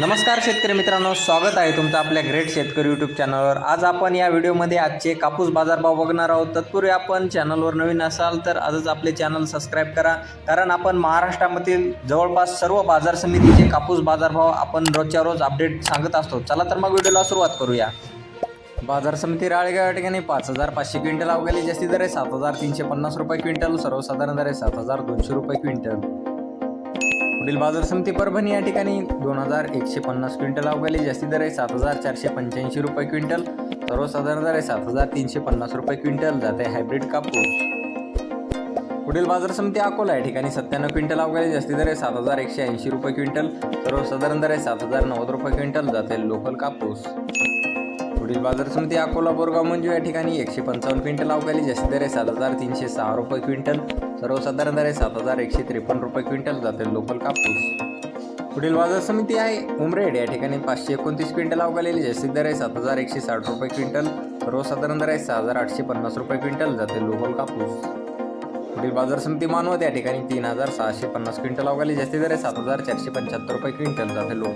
नमस्कार शेतकरी मित्रांनो स्वागत आहे तुमचं आपल्या ग्रेट शेतकरी यूट्यूब चॅनलवर आज आपण या व्हिडिओमध्ये आजचे कापूस बाजारभाव बघणार आहोत. तत्पूर्वी आपण चॅनलवर नवीन असाल तर आजच आपले चॅनल सबस्क्राईब करा. कारण आपण महाराष्ट्रामधील जवळपास सर्व बाजार समितीचे कापूस बाजारभाव आपण रोजच्या रोज अपडेट सांगत असतो. चला तर मग व्हिडिओला सुरुवात करूया. बाजार समिती राळेगाव या ठिकाणी पाच हजार पाचशे क्विंटल अवघाली जास्ती दर आहे. सात हजार तीनशे पन्नास रुपये क्विंटल सर्वसाधारण दर आहे सात हजार दोनशे रुपये क्विंटल. पुढील बाजार समिती परभणी या ठिकाणी दोन हजार एकशे पन्नास क्विंटल अवघाली. जास्ती दर आहे सात हजार चारशे पंच्याऐंशी रुपये क्विंटल. सर्वसाधारण दर आहे सात हजार तीनशे पन्नास रुपये क्विंटल. जाते हायब्रिड कापूस. पुढील बाजार समिती अकोला या ठिकाणी सत्त्याण्णव क्विंटल अवघाली. जास्ती दर आहे सात हजार एकशे ऐंशी रुपये क्विंटल. सर्वसाधारण दर आहे सात हजार नव्वद रुपये क्विंटल. जाते लोकल कापूस. पुढील बाजार समिती अकोला बोरगाव मंजू या ठिकाणी एकशे पंचावन्न क्विंटल अवकाली जास्ती दर आहे सात हजार तीनशे सहा रुपये क्विंटल. सर्वसाधारण दर आहे सात हजार एकशे त्रेपन्न रुपये क्विंटल जाते लोकल कापूस. पुढील बाजार समिती आहे उमरेड या ठिकाणी पाचशे एकोणतीस क्विंटल अवघालेली जास्तीत दर आहे सात हजार एकशे साठ रुपये क्विंटल. सर्वसाधारण दर आहे सहा हजार आठशे पन्नास रुपये क्विंटल जाते लोकल कापूस. पुढील बाजार समिती मानवत या ठिकाणी तीन हजार सहाशे पन्नास क्विंटल अवघाली जास्ती दर आहे सात हजार चारशे पंच्याहत्तर रुपये क्विंटल जाते लोक